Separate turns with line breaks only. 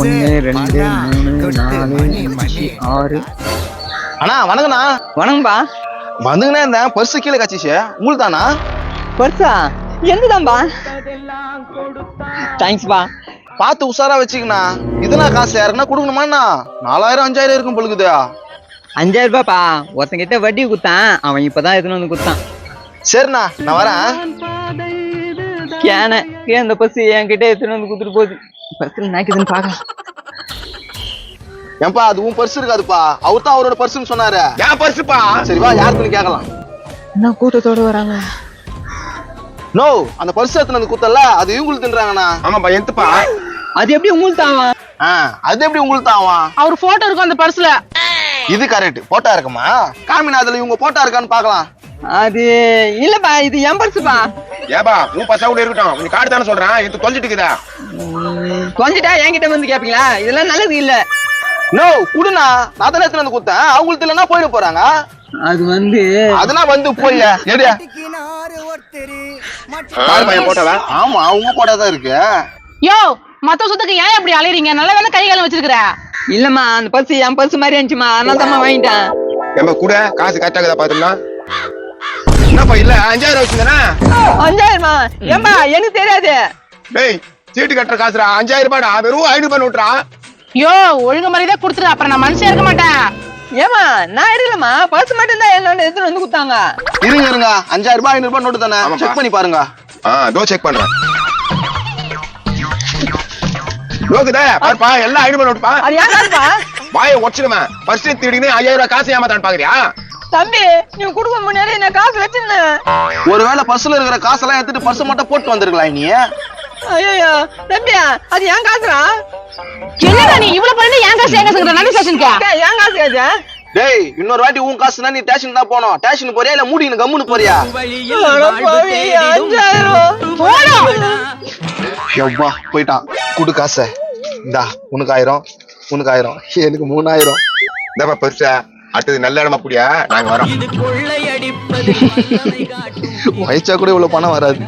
ஒன்று ரெண்டு மூணு நாலு அஞ்சு ஆறு.
அண்ணா வணக்கண்ணா
வணக்கம்பா.
வந்துங்கண்ணே இருந்தேன் பர்ஸ் கீழே கச்சிச்சு. உங்களுக்கு தானா
பர்ஸா தேங்க்ஸ்பா
பார்த்து உஷாரா வச்சுக்கண்ணா. இதுனா காசு? யாருன்னா கொடுக்கணுமாண்ணா? நாலாயிரம் அஞ்சாயிரம் இருக்கும் பொழுது
அஞ்சாயிரம் ரூபாய்ப்பா ஒருத்தங்கிட்ட வட்டி குத்தான் அவன் இப்பதான் எடுத்துன்னு வந்து குத்தான்
சரிண்ணா நான் வரேன்.
கேன அந்த பஸ் என்கிட்ட எடுத்துன்னு வந்து குத்துட்டு போகுது? பஸ்ல நாக்குதுன்னு பாக்கலாம்
ஏன்பா அது உன் பர்ஸ் இருக்காதுப்பா. அவர் தான் அவரோட பர்ஸ்னு சொன்னாரு.
என் பர்சுப்பா
சரி வா யாருக்குன்னு கேட்கலாம்?
என்ன கூட்டத்தோட வராங்க?
நோ அந்த பர்ஸ் எடுத்துன்னு வந்து குத்தல அது இவங்களுக்கு தின்றாங்கண்ணா.
ஆமாப்பா எந்தப்பா
அது எப்படி உங்களுக்கு தாவா
ஆ அது எப்படி உங்களுக்கு தான்
அவர் போட்டோ இருக்கும் அந்த பர்ஸ்ல
இது கரெக்ட் போட்டா இருக்குமா? காமினா அதுல இவங்க போட்டா இருக்கான்னு பார்க்கலாம்.
அது இல்லப்பா இது என் பர்சுப்பா
ஏப்பா உன் பசா கூட இருக்கட்டும். நீ காடு தானே சொல்றேன். எடுத்து தொலைச்சிட்டு இருக்குதா?
கொஞ்சிட்டா என்கிட்ட வந்து கேப்பீங்களா? இதெல்லாம் நல்லது இல்ல.
நோ குடுண்ணா. நான் தானே எடுத்துன்னு வந்து குத்தேன் அவங்களுக்கு இல்லைன்னா போயிட போறாங்க.
அது வந்து
அதெல்லாம் வந்து போய் எடு.
காடு பையன் போட்டவா?
ஆமா அவங்க போட்டா தான் இருக்கு.
யோ மத்த சொத்துக்கு ஏன் இப்படி அலையறீங்க? நல்ல வேலை கை காலம் வச்சிருக்கிற?
இல்லம்மா அந்த பர்ஸ் என் பர்ஸ் மாதிரி இருந்துச்சுமா அதனால தான் வாங்கிட்டேன்.
ஏம்பா கூட காசு கரெக்டாகுதா பாத்துலாம் என்னப்பா இல்ல அஞ்சாயிரம் வச்சுருந்தேனா?
அஞ்சாயிரமா? ஏம்பா எனக்கு தெரியாது.
டேய் சீட்டு கட்டுற காசுடா. அஞ்சாயிரம் ரூபாடா வெறும் ஐநூறு ரூபாய் நோட்டுறா
யோ ஒழுங்கு மாதிரிதான் கொடுத்துரு. அப்புறம் நான் மனுஷன் இருக்க மாட்டேன்.
ஏமா நான் எடுக்கலமா பர்ஸ் மட்டும் தான் என்னோட எடுத்துட்டு வந்து குத்தாங்க
இருங்க இருங்க. அஞ்சாயிரம் ரூபாய் ஐநூறு ரூபாய் நோட்டு தானே?
ஆமாப்பா.
செக் பண்ணி பாருங்க.
ஆ தோ செக் பண்றேன். லோக்குதே பாருப்பா எல்லாம் ஐநூறு ரூபாய் நோட்டுப்பா.
அது காசுப்பா
வாயை உடச்சிடுவேன் பர்ஸ் திருடினே ஐயாயிரம் ரூபாய் காசு ஏமாத்தான்னு பாக்குறியா?
தம்பி நீ கொடுக்க முன்னாடி நான் காசு வச்சிருந்தேன்.
ஒருவேளை பர்ஸ்ல இருக்கிற காசெல்லாம் எடுத்துட்டு பர்ஸ் மட்டும் போட்டு வந்திருக்கலாம் நீ?
ஐயோ தம்பியா அது ஏன் காசுடா?
என்னடா நீ இவ்வளவு பண்ணி ஏன் காசு ஏன் காசுங்கிற நல்ல ஸ்டேஷனுக்கு
ஏன் காசு காசு?
டேய் இன்னொரு வாட்டி உன் காசுனா நீ ஸ்டேஷன் தான் போனோம் ஸ்டேஷன் போறியா இல்ல மூடின்னு கம்முன்னு போறியா? எவ்வா போயிட்டான். குடு காசை. இந்தா உனக்கு ஆயிரம் உனக்கு ஆயிரம். எனக்கு மூணாயிரம்.
இந்தாப்பா பெருசா. அடுத்தது நல்ல இடமா கூடியா நாங்க வரோம்.
வயசா கூட இவ்வளவு பணம் வராது.